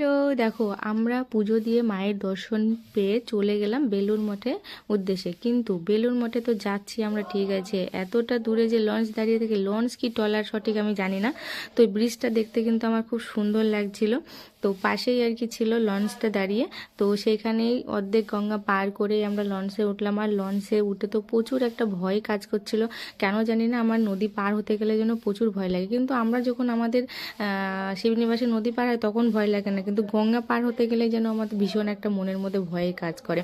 Hello, দেখো, আমরা পুজো দিয়ে মায়ের দর্শন পেয়ে চলে গেলাম বেলুর মঠে উদ্দেশ্যে। কিন্তু বেলুর মঠে তো যাচ্ছি আমরা, ঠিক আছে। এতটা দূরে যে লঞ্চ দাঁড়িয়ে থাকে, লঞ্চ কি টলার সঠিক আমি জানি না। তো ব্রিজটা দেখতে কিন্তু আমার খুব সুন্দর লাগছিল। তো পাশেই আর কি ছিল লঞ্চটা দাঁড়িয়ে। তো সেইখানেই অর্ধেক গঙ্গা পার করেই আমরা লঞ্চে উঠলাম। আর লঞ্চে উঠে তো প্রচুর একটা ভয় কাজ করছিল। কেন জানি না আমার নদী পার হতে গেলে যেন প্রচুর ভয় লাগে। কিন্তু আমরা যখন আমাদের শিবনিবাসে নদী পার হয় তখন ভয় লাগে না। কিন্তু গঙ্গা পার হতে গেলে যেন আমাদের ভীষণ একটা মনের মধ্যে ভয়ে কাজ করে।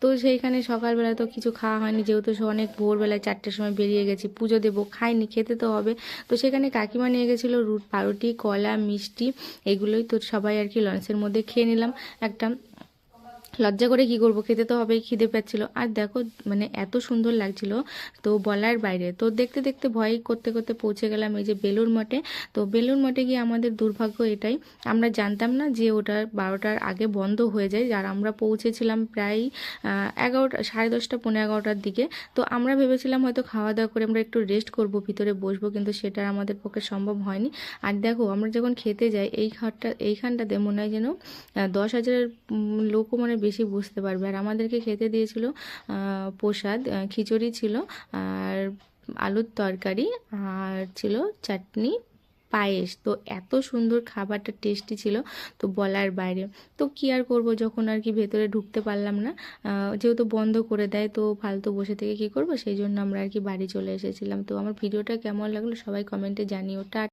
তো সেইখানে সকালবেলা তো কিছু খাওয়া হয়নি। যেহেতু অনেক ভোরবেলায় চারটের সময় বেরিয়ে গেছি, পুজো দেবো, খাইনি, খেতে তো হবে। তো সেখানে কাকিমা নিয়ে গেছিল রুট, পাউরুটি, কলা, মিষ্টি, এগুলোই তো সবাই আর কি লঞ্চের মধ্যে খেয়ে নিলাম। একটা লজ্জা করে কি করব? খেতে তো হবেই, খিদে পাচ্ছিল। আর দেখো মানে এত সুন্দর লাগছিল তো বলার বাইরে। তো দেখতে দেখতে ভয় করতে করতে পৌঁছে গেলাম এই যে বেলুর মঠে। তো বেলুর মঠে গিয়ে আমাদের দুর্ভাগ্য এটাই, আমরা জানতাম না যে ওটা বারোটার আগে বন্ধ হয়ে যায়। আর আমরা পৌঁছেছিলাম প্রায় এগারোটা, সাড়ে দশটা পনেরো এগারোটার দিকে। তো আমরা ভেবেছিলাম হয়তো খাওয়া দাওয়া করে আমরা একটু রেস্ট করব, ভিতরে বসবো, কিন্তু সেটা আমাদের পক্ষে সম্ভব হয়নি। আর দেখো, আমরা যখন খেতে যাই, এই ঘরটা, এইখানটাতে মনে হয় যেন দশ হাজারের লোকও মানে বেশি বুঝতে পারবে। আর আমাদেরকে খেতে দিয়েছিল প্রসাদ খিচুড়ি ছিল, আর আলুর তরকারি, আর ছিল চাটনি, পায়েস। তো এত সুন্দর খাবারটা টেস্টি ছিল, তো বলার বাইরে। তো কি আর করব, যখন আর কি ভেতরে ঢুকতে পারলাম না যেহেতু বন্ধ করে দেয়, তো ফালতু বসে থেকে কি করব? সেই জন্য আমরা আর কি বাড়ি চলে এসেছিলাম। তো আমার ভিডিওটা কেমন লাগল সবাই কমেন্টে জানিও। টা